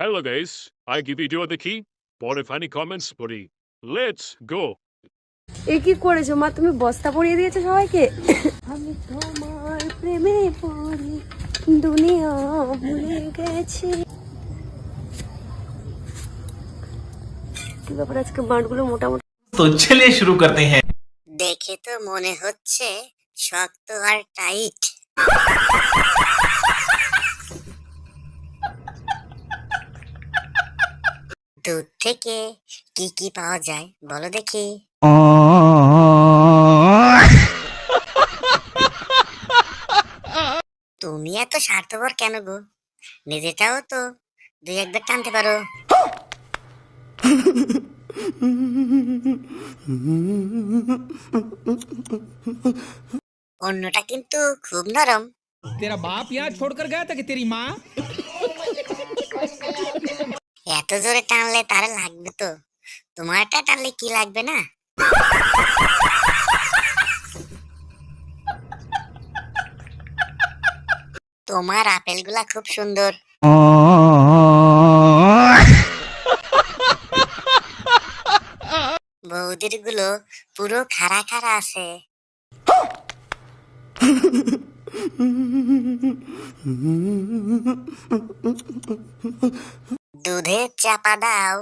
Hello guys, I give you the key. পরে funny comments পড়ি let's go এ কি করেছ মা? তুমি বস্তা পরিয়ে দিয়েছ সবাইকে? আমি তোমার প্রেমে পড়ি দুনিয়া ভুলে গেছি। কি ব্যাপার আজকে বাঁটগুলো মোটামুটি তো ছেলে শুরু করতে হ্যাঁ। দেখে তো মনে হচ্ছে শক্ত আর টাইট। দুধ থেকে কি কি পাওয়া যায় বলো দেখি তুমি এত স্বার্থপর কেন গো নিজেটাও তো দুই একবার টানতে পারো অন্যটা কিন্তু খুব নরম तेरा बाप यहाँ छोड़कर गया था कि तेरी माँ এত জোরে টানলে তারা লাগবে তো? তোমারটা টানলে কি লাগবে না? তোমার আপেলগুলা খুব সুন্দর। বৌদিরগুলো পুরো খাড়া খাড়া আছে। দুধে চাপা দাও।